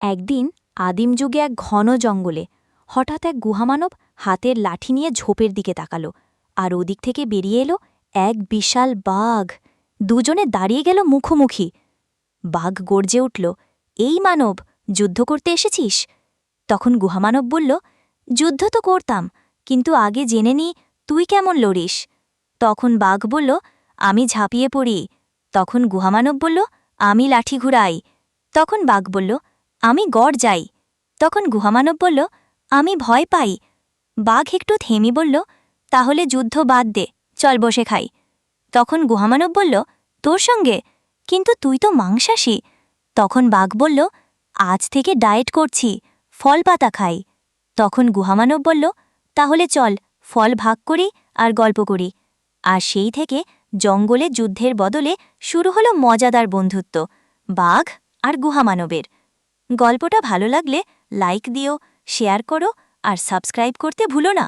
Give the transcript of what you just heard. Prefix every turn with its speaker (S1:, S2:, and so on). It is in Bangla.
S1: একদিন আদিম যুগে এক ঘন জঙ্গলে হঠাৎ এক গুহামানব হাতের লাঠি নিয়ে ঝোপের দিকে তাকাল আর ওদিক থেকে বেরিয়ে এলো এক বিশাল বাঘ। দুজনে দাঁড়িয়ে গেল মুখোমুখি। বাঘ গর্জে উঠল, এই মানব, যুদ্ধ করতে এসেছিস? তখন গুহামানব বলল, যুদ্ধ তো করতাম, কিন্তু আগে জেনে নি তুই কেমন লড়িস? তখন বাঘ বলল, আমি ঝাঁপিয়ে পড়ি। তখন গুহামানব বলল, আমি লাঠি ঘুরাই। তখন বাঘ বলল আমি গড় যাই। তখন গুহামানব বলল, আমি ভয় পাই। বাঘ একটু থেমি বলল, তাহলে যুদ্ধ বাদ দে, চল বসে খাই। তখন গুহামানব বলল, তোর সঙ্গে? কিন্তু তুই তো মাংসাশী। তখন বাঘ বলল, আজ থেকে ডায়েট করছি, ফল পাতা খাই। তখন গুহামানব বলল, তাহলে চল, ফল ভাগ করি আর গল্প করি। আর সেই থেকে জঙ্গলে যুদ্ধের বদলে শুরু হলো মজাদার বন্ধুত্ব, বাঘ আর গুহামানবের। গল্পটা ভালো লাগলে লাইক দিও শেয়ার করো আর সাবস্ক্রাইব করতে ভুলো না।